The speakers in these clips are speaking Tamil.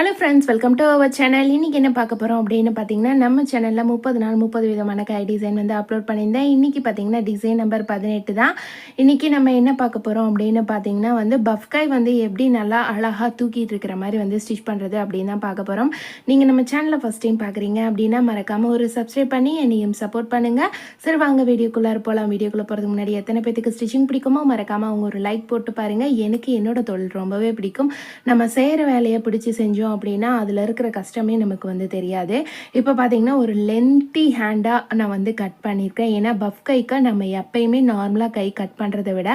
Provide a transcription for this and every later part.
Hello friends welcome to our channel இன்றைக்கி என்ன பார்க்க போகிறோம் அப்படின்னு பார்த்தீங்கன்னா நம்ம சேனலில் முப்பது நாள் முப்பது விதமான கை டிசைன் வந்து அப்லோட் பண்ணியிருந்தேன். இன்றைக்கி பார்த்தீங்கன்னா டிசைன் நம்பர் பதினெட்டு தான். இன்றைக்கி நம்ம என்ன பார்க்க போகிறோம் அப்படின்னு பார்த்தீங்கன்னா வந்து பஃப்காய் வந்து எப்படி நல்லா அழகாக தூக்கிட்டு இருக்கிற மாதிரி வந்து ஸ்டிச் பண்ணுறது அப்படின்னு தான் பார்க்க போகிறோம் நீங்கள் நம்ம சேனலை ஃபஸ்ட் டைம் பார்க்குறீங்க அப்படின்னா மறக்காமல் ஒரு சப்ஸ்கிரைப் பண்ணி என்னையும் சப்போர்ட் பண்ணுங்கள் சரி வாங்க வீடியோக்குள்ளார போகலாம் வீடியோக்குள்ளே போகிறதுக்கு முன்னாடி எத்தனை பேத்துக்கு ஸ்டிச்சிங் பிடிக்குமோ மறக்காமல் அவங்க ஒரு லைக் போட்டு பாருங்கள் எனக்கு என்னோட தொழில் ரொம்பவே பிடிக்கும். நம்ம செய்கிற வேலையை பிடிச்சி செஞ்சோம் அப்படின்னா அதில் இருக்கிற கஷ்டமே நமக்கு வந்து தெரியாது. இப்போ பார்த்தீங்கன்னா ஒரு லென்த்தி ஹேண்டாக நான் வந்து கட் பண்ணியிருக்கேன். ஏன்னா பஃப் கைக்கு நம்ம எப்பயுமே நார்மலாக கை கட் பண்ணுறதை விட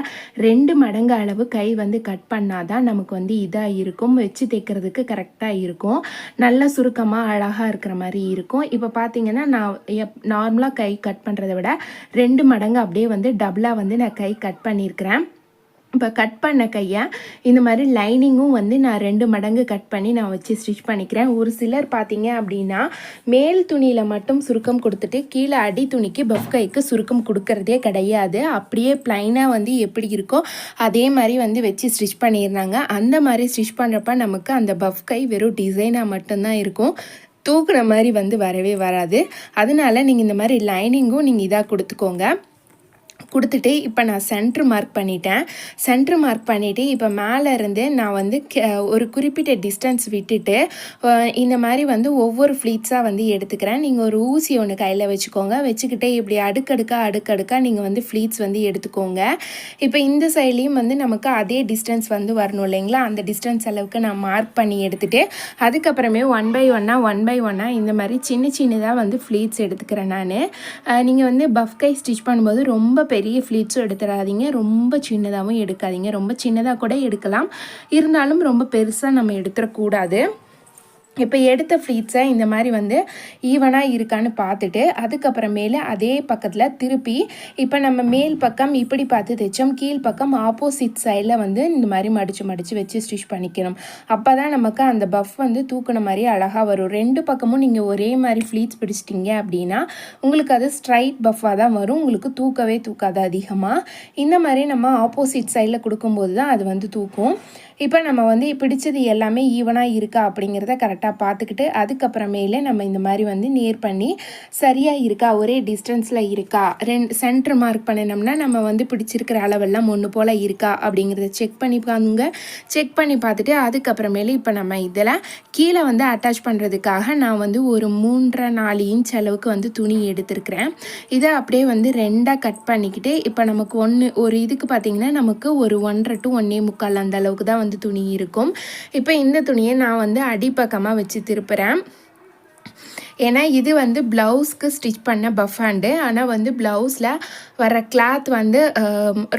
ரெண்டு மடங்கு அளவு கை வந்து கட் பண்ணாதான் நமக்கு வந்து இதாக இருக்கும். வச்சு தைக்கிறதுக்கு கரெக்டாக இருக்கும். நல்ல சுருக்கமாக அழகாக இருக்கிற மாதிரி இருக்கும். இப்போ பார்த்தீங்கன்னா நான் எப் நார்மலாக கை கட் பண்ணுறதை விட ரெண்டு மடங்கு அப்படியே வந்து டபுளாக வந்து நான் கை கட் பண்ணியிருக்கிறேன். இப்போ கட் பண்ண கையை இந்த மாதிரி லைனிங்கும் வந்து நான் ரெண்டு மடங்கு கட் பண்ணி நான் வச்சு ஸ்டிச் பண்ணிக்கிறேன். ஒரு சிலர் பார்த்தீங்க அப்படின்னா மேல் துணியில் மட்டும் சுருக்கம் கொடுத்துட்டு கீழே அடி துணிக்கு பஃப் கைக்கு சுருக்கம் கொடுக்கறதே கிடையாது. அப்படியே ப்ளைனாக வந்து எப்படி இருக்கோ அதே மாதிரி வந்து வச்சு ஸ்டிச் பண்ணிடுறாங்க. அந்த மாதிரி ஸ்டிச் பண்ணுறப்ப நமக்கு அந்த பஃப் கை வெறும் டிசைனாக மட்டும்தான் இருக்கும். தூக்குன மாதிரி வந்து வரவே வராது. அதனால நீங்கள் இந்த மாதிரி லைனிங்கும் நீங்கள் இதாக கொடுத்துக்கோங்க. கொடுத்துட்டு இப்போ நான் சென்ட்ரு மார்க் பண்ணிட்டேன். சென்ட்ரு மார்க் பண்ணிவிட்டு இப்போ மேலே இருந்து நான் வந்து ஒரு குறிப்பிட்ட டிஸ்டன்ஸ் விட்டுட்டு இந்த மாதிரி வந்து ஒவ்வொரு ஃப்ளீட்ஸாக வந்து எடுத்துக்கிறேன். நீங்கள் ஒரு ஊசி ஒன்று கையில் வச்சுக்கோங்க. வச்சுக்கிட்டே இப்படி அடுக்கடுக்கா அடுக்கடுக்காக நீங்கள் வந்து ஃப்ளீட்ஸ் வந்து எடுத்துக்கோங்க. இப்போ இந்த சைட்லேயும் வந்து நமக்கு அதே டிஸ்டன்ஸ் வந்து வரணும் இல்லைங்களா? அந்த டிஸ்டன்ஸ் அளவுக்கு நான் மார்க் பண்ணி எடுத்துகிட்டு அதுக்கப்புறமே ஒன் பை ஒன்னாக ஒன் பை ஒன்னாக இந்த மாதிரி சின்ன சின்னதாக வந்து ஃப்ளீட்ஸ் எடுத்துக்கிறேன் நான். நீங்கள் வந்து பஃப் கை ஸ்டிச் பண்ணும்போது ரொம்ப பெரிய ஃப்ளீட்ஸும் எடுத்துடாதீங்க. ரொம்ப சின்னதாகவும் எடுக்காதீங்க. ரொம்ப சின்னதாக கூட எடுக்கலாம். இருந்தாலும் ரொம்ப பெருசாக நம்ம எடுத்துடக்கூடாது. இப்போ எடுத்த ஃப்ளீட்ஸை இந்த மாதிரி வந்து ஈவனாக இருக்கான்னு பார்த்துட்டு அதுக்கப்புறமேல அதே பக்கத்தில் திருப்பி இப்போ நம்ம மேல் பக்கம் இப்படி பார்த்து தைச்சோம் கீழ் பக்கம் ஆப்போசிட் சைடில் வந்து இந்த மாதிரி மடித்து மடித்து வச்சு ஸ்டிச் பண்ணிக்கணும். அப்போ தான் நமக்கு அந்த பஃப் வந்து தூக்குன மாதிரி அழகாக வரும். ரெண்டு பக்கமும் நீங்கள் ஒரே மாதிரி ஃப்ளீட்ஸ் பிடிச்சிட்டிங்க அப்படின்னா உங்களுக்கு அது ஸ்ட்ரைட் பஃப்பாக தான் வரும். உங்களுக்கு தூக்கவே தூக்காது அதிகமாக இந்த மாதிரி நம்ம ஆப்போசிட் சைடில் கொடுக்கும்போது தான் அது வந்து தூக்கும். இப்போ நம்ம வந்து பிடிச்சது எல்லாமே ஈவனாக இருக்கா அப்படிங்கிறத கரெக்டாக பார்த்துக்கிட்டு அதுக்கப்புறமேலே நம்ம இந்த மாதிரி வந்து நேர் பண்ணி சரியாக இருக்கா ஒரே டிஸ்டன்ஸில் இருக்கா ரெண்டு சென்டர் மார்க் பண்ணினோம்னா நம்ம வந்து பிடிச்சிருக்கிற அளவெல்லாம் ஒன்று போல் இருக்கா அப்படிங்கிறத செக் பண்ணி பாருங்க. செக் பண்ணி பார்த்துட்டு அதுக்கப்புறமேலே இப்போ நம்ம இதில் கீழே வந்து அட்டாச் பண்ணுறதுக்காக நான் வந்து ஒரு மூன்றரை நாலு இன்ச் அளவுக்கு வந்து துணி எடுத்திருக்கிறேன். இதை அப்படியே வந்து ரெண்டாக கட் பண்ணிக்கிட்டு இப்போ நமக்கு ஒன்று ஒரு இதுக்கு பார்த்தீங்கன்னா நமக்கு ஒரு ஒன்றரை டு ஒன்றே முக்கால் அந்த அளவுக்கு தான் வந்து துணி இருக்கும். இப்போ இந்த துணியை நான் வந்து அடிப்பக்கமாக வச்சு திருப்புறேன். ஏன்னா இது வந்து ப்ளவுஸ்க்கு ஸ்டிச் பண்ண பஃப் ஹேண்டு ஆனால் வந்து ப்ளவுஸில் வர கிளாத் வந்து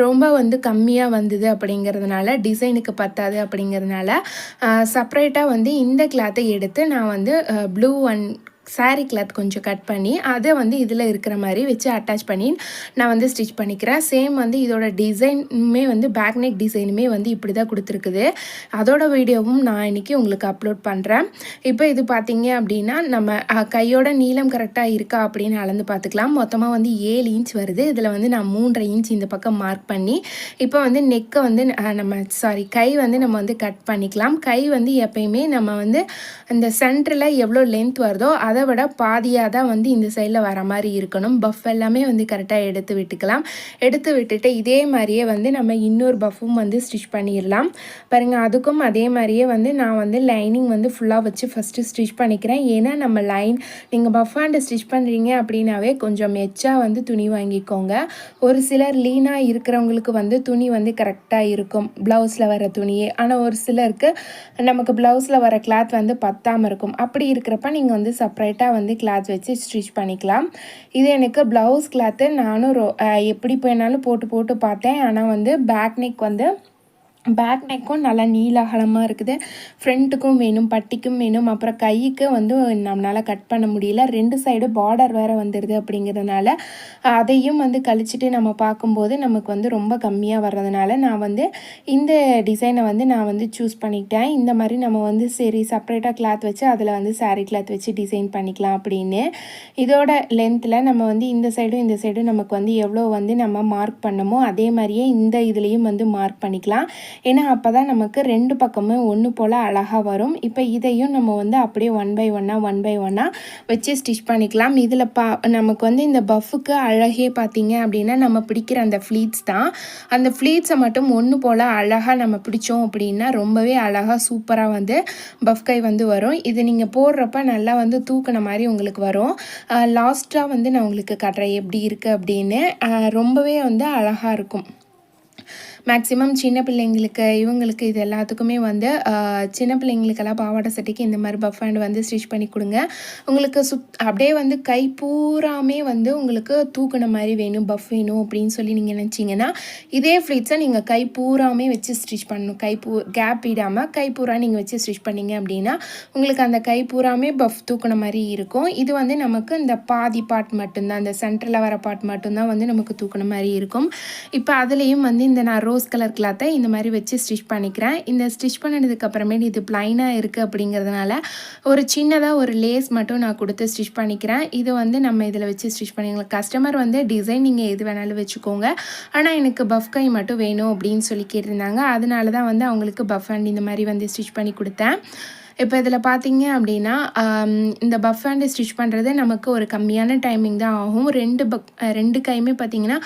ரொம்ப வந்து கம்மியாக வந்தது அப்படிங்கிறதுனால டிசைனுக்கு பத்தாது அப்படிங்கிறதுனால செப்ரேட்டாக வந்து இந்த கிளாத்தை எடுத்து நான் வந்து ப்ளூ அண்ட் saree கிளாத் கொஞ்சம் கட் பண்ணி அதை வந்து இதில் இருக்கிற மாதிரி வச்சு அட்டாச் பண்ணி நான் வந்து ஸ்டிச் பண்ணிக்கிறேன். சேம் வந்து இதோட டிசைனுமே வந்து பேக் நெக் டிசைனுமே வந்து இப்படி தான் கொடுத்துருக்குது. அதோட வீடியோவும் நான் இன்னைக்கு உங்களுக்கு அப்லோட் பண்ணுறேன் இப்போ இது பார்த்தீங்க அப்படின்னா நம்ம கையோட நீளம் கரெக்டாக இருக்கா அப்படின்னு அளந்து பார்த்துக்கலாம் மொத்தமாக வந்து ஏழு இன்ச் வருது. இதில் வந்து நான் மூன்றரை இன்ச் இந்த பக்கம் மார்க் பண்ணி இப்போ வந்து நெக்கை வந்து நம்ம சாரி கை வந்து நம்ம வந்து கட் பண்ணிக்கலாம். கை வந்து எப்பயுமே நம்ம வந்து அந்த சென்டரில் எவ்வளோ லென்த் வருதோ அதை அதை விட பாதியாக தான் வந்து இந்த சைடில் வர மாதிரி இருக்கணும். பஃப் எல்லாமே வந்து கரெக்டாக எடுத்து விட்டுக்கலாம். எடுத்து விட்டுட்டு இதே மாதிரியே வந்து நம்ம இன்னொரு பஃப்பும் வந்து ஸ்டிச் பண்ணிடலாம். பாருங்கள் அதுக்கும் அதே மாதிரியே வந்து நான் வந்து லைனிங் வந்து ஃபுல்லாக வச்சு ஃபஸ்ட்டு ஸ்டிச் பண்ணிக்கிறேன். ஏன்னா நம்ம லைன் நீங்கள் பஃப் ஸ்டிச் பண்ணுறீங்க அப்படின்னாவே கொஞ்சம் எச்சா வந்து துணி வாங்கிக்கோங்க. ஒரு சிலர் லீனாக இருக்கிறவங்களுக்கு வந்து துணி வந்து கரெக்டாக இருக்கும். ப்ளவுஸில் வர துணியே. ஆனால் ஒரு சிலருக்கு நமக்கு ப்ளவுஸில் வர கிளாத் வந்து பத்தாமல் இருக்கும். அப்படி இருக்கிறப்ப நீங்கள் வந்து செப்பரேட்டாக வந்து கிளாத் வச்சு ஸ்டிச் பண்ணிக்கலாம். இது எனக்கு ப்ளவுஸ் கிளாத்து நானும் ரொ எப்படி வேணாலும் போட்டு போட்டு பார்த்தேன். ஆனால் வந்து பேக் நெக் வந்து பேக் நெக்கும் நல்லா நீல அகலமாக இருக்குது. ஃப்ரண்ட்டுக்கும் வேணும் பட்டிக்கும் வேணும். அப்புறம் கைக்கு வந்து நம்மளால் கட் பண்ண முடியல. ரெண்டு சைடு பார்டர் வேறு வந்துடுது அப்படிங்கிறதுனால அதையும் வந்து கழிச்சிட்டு நம்ம பார்க்கும்போது நமக்கு வந்து ரொம்ப கம்மியாக வர்றதுனால நான் வந்து இந்த டிசைனை வந்து நான் வந்து சூஸ் பண்ணிக்கிட்டேன். இந்த மாதிரி நம்ம வந்து சரி செப்பரேட்டாக கிளாத் வச்சு அதில் வந்து சாரீ கிளாத் வச்சு டிசைன் பண்ணிக்கலாம் அப்படின்னு. இதோட லென்த்தில் நம்ம வந்து இந்த சைடும் இந்த சைடும் நமக்கு வந்து எவ்வளோ வந்து நம்ம மார்க் பண்ணமோ அதே மாதிரியே இந்த இதுலேயும் வந்து மார்க் பண்ணிக்கலாம். ஏன்னா அப்போ தான் நமக்கு ரெண்டு பக்கமும் ஒன்று போல் அழகாக வரும். இப்போ இதையும் நம்ம வந்து அப்படியே ஒன் பை ஒன்னாக ஒன் பை ஒன்னாக வச்சு ஸ்டிச் பண்ணிக்கலாம். இதில் பா நமக்கு வந்து இந்த பஃப்புக்கு அழகே பார்த்தீங்க அப்படின்னா நம்ம பிடிக்கிற அந்த ஃப்ளீட்ஸ் தான். அந்த ஃப்ளீட்ஸை மட்டும் ஒன்று போல் அழகாக நம்ம பிடிச்சோம் அப்படின்னா ரொம்பவே அழகாக சூப்பராக வந்து பஃப் கை வந்து வரும். இது நீங்கள் போடுறப்ப நல்லா வந்து தூக்கின மாதிரி உங்களுக்கு வரும். லாஸ்ட்டாக வந்து நான் உங்களுக்கு காட்டுறேன் எப்படி இருக்குது அப்படின்னு. ரொம்பவே வந்து அழகாக இருக்கும். மேக்ஸிமம் சின்ன பிள்ளைங்களுக்கு இவங்களுக்கு இது எல்லாத்துக்குமே வந்து சின்ன பிள்ளைங்களுக்கெல்லாம் பாவாடை சட்டைக்கு இந்த மாதிரி பஃப் ஹேண்ட் வந்து ஸ்டிச் பண்ணி கொடுங்க. உங்களுக்கு சுத் அப்படியே வந்து கை பூராமே வந்து உங்களுக்கு தூக்கின மாதிரி வேணும் பஃப் வேணும் அப்படின்னு சொல்லி நீங்கள் நினச்சிங்கன்னா இதே ஃப்ளீட்ஸை நீங்கள் கை பூராமே வச்சு ஸ்டிச் பண்ணணும். கை பூ கேப் இடாமல் கை பூரா நீங்கள் வச்சு ஸ்டிச் பண்ணிங்க அப்படின்னா உங்களுக்கு அந்த கை பூராமே பஃப் தூக்கின மாதிரி இருக்கும். இது வந்து நமக்கு இந்த பாதி பார்ட் மட்டும்தான் இந்த சென்டரில் வர பார்ட் மட்டும்தான் வந்து நமக்கு தூக்கின மாதிரி இருக்கும். இப்போ அதுலேயும் வந்து இந்த நான் ரோஸ் கலர் கிளாத்தை இந்த மாதிரி வச்சு ஸ்டிச் பண்ணிக்கிறேன். இந்த ஸ்டிச் பண்ணதுக்கப்புறமேட்டு இது ப்ளைனாக இருக்குது அப்படிங்கிறதுனால ஒரு சின்னதாக ஒரு லேஸ் மட்டும் நான் கொடுத்து ஸ்டிச் பண்ணிக்கிறேன். இது வந்து நம்ம இதில் வச்சு ஸ்டிச் பண்ணிக்கலாம். கஸ்டமர் வந்து டிசைன் நீங்கள் எது வேணாலும் வச்சுக்கோங்க. ஆனால் எனக்கு பஃப் கை மட்டும் வேணும் அப்படின்னு சொல்லி கேட்டிருந்தாங்க. அதனால தான் வந்து அவங்களுக்கு பஃப் அண்ட் இந்த மாதிரி வந்து ஸ்டிச் பண்ணி கொடுத்தேன். இப்போ இதில் பார்த்தீங்க அப்படின்னா இந்த பஃப் ஹேண்டு ஸ்டிச் பண்ணுறது நமக்கு ஒரு கம்மியான டைமிங் தான் ஆகும். ரெண்டு பக் ரெண்டு கையுமே பார்த்தீங்கன்னா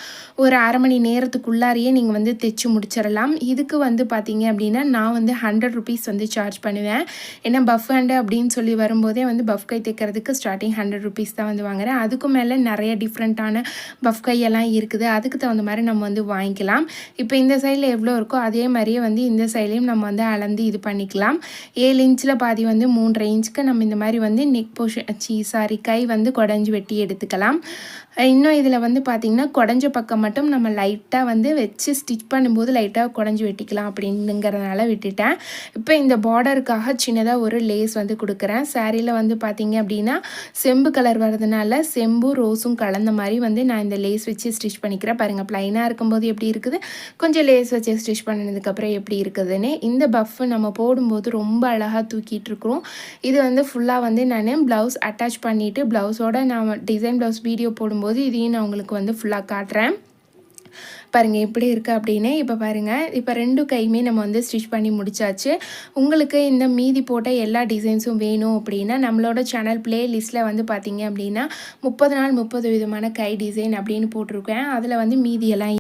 ஒரு அரை மணி நேரத்துக்குள்ளாரையே நீங்கள் வந்து தைச்சி முடிச்சிடலாம். இதுக்கு வந்து பார்த்தீங்க அப்படின்னா நான் வந்து ஹண்ட்ரட் ருபீஸ் வந்து சார்ஜ் பண்ணுவேன். ஏன்னா பஃப் ஹேண்டு அப்படின்னு சொல்லி வரும்போதே வந்து பஃப் கை தைக்கிறதுக்கு ஸ்டார்டிங் ஹண்ட்ரட் ருபீஸ் தான் வந்து வாங்குகிறேன் அதுக்கும் மேலே நிறைய டிஃப்ரெண்ட்டான பஃப் கையெல்லாம் இருக்குது. அதுக்கு தகுந்த மாதிரி நம்ம வந்து வாங்கிக்கலாம். இப்போ இந்த சைடில் எவ்வளோ இருக்கோ அதே மாதிரியே வந்து இந்த சைட்லேயும் நம்ம வந்து அளந்து இது பண்ணிக்கலாம். ஏழு இன்ச்சில் பாதி வந்து மூணு இன்ச்சுக்கு நம்ம இந்த மாதிரி வந்து நெக் போர்ஷன் சி சாரி கை வந்து குடஞ்சி வெட்டி எடுத்துக்கலாம். இன்னும் இதில் வந்து பார்த்திங்கன்னா குடஞ்ச பக்கம் மட்டும் நம்ம லைட்டாக வந்து வச்சு ஸ்டிச் பண்ணும்போது லைட்டாக குடஞ்சி வெட்டிக்கலாம் அப்படிங்கிறதுனால விட்டுட்டேன். இப்போ இந்த பார்டருக்காக சின்னதாக ஒரு லேஸ் வந்து கொடுக்குறேன். சாரியில் வந்து பார்த்திங்க அப்படின்னா செம்பு கலர் வர்றதுனால செம்பும் ரோஸும் கலந்த மாதிரி வந்து நான் இந்த லேஸ் வச்சு ஸ்டிச் பண்ணிக்கிறேன். பாருங்கள் ப்ளைனாக இருக்கும்போது எப்படி இருக்குது? கொஞ்சம் லேஸ் வச்சு ஸ்டிச் பண்ணதுக்கப்புறம் எப்படி இருக்குதுன்னு இந்த பஃப் நம்ம போடும்போது ரொம்ப அழகாக தூக்கிட்டு இருக்கிறோம் இது வந்து ஃபுல்லாக வந்து நான் ப்ளவுஸ் அட்டாச் பண்ணிவிட்டு ப்ளவுஸோட நான் டிசைன் ப்ளவுஸ் வீடியோ போடும்போது இதையும் நான் உங்களுக்கு வந்து ஃபுல்லாக காட்டுறேன். பாருங்கள் எப்படி இருக்குது அப்படின்னு. இப்போ பாருங்கள் இப்போ ரெண்டு கையுமே நம்ம வந்து ஸ்டிச் பண்ணி முடிச்சாச்சு. உங்களுக்கு இந்த மீதி போட்ட எல்லா டிசைன்ஸும் வேணும் அப்படின்னா நம்மளோட சேனல் லிஸ்ட்டில் வந்து பார்த்தீங்க அப்படின்னா முப்பது நாள் முப்பது விதமான கை டிசைன் அப்படின்னு போட்டிருக்கேன். அதில் வந்து மீதியெல்லாம்